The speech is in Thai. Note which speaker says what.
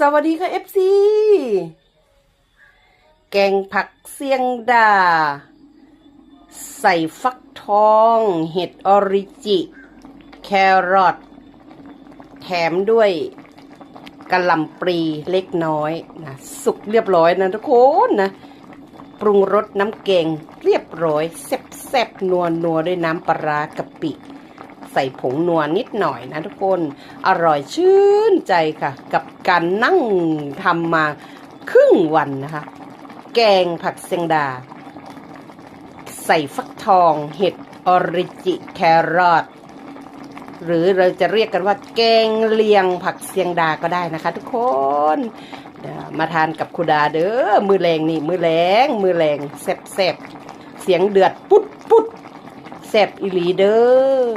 Speaker 1: สวัสดีค่ะเอฟซีแกงผักเสียงดา ใส่ฟักทอง เห็ดออริจิ แครอทแถมด้วยกะหล่ำปลีเล็กน้อยนะสุกเรียบร้อยนะทุกคนนะ ปรุงรสน้ำแกงเรียบร้อยแซ่บๆนัวนัวๆด้วยน้ำปลาร้ากะปิ ใส่ผงนัวนิดหน่อยนะทุกคน อร่อยชื่นใจค่ะ กับการนั่งทำมาครึ่งวันนะคะ แกงผักเซงดา ใส่ฟักทอง เห็ดออริจิแครอทหรือเราจะเรียกกันว่าแกงเลียงผักเสียงดาก็ได้นะคะ ทุกคนมาทานกับคุดาเด้อมือแรงนี่มือแรงมือแรงแซ่บๆเสียงเดือดปุ๊ดปุ๊ดแซ่บอีหลีเด้อ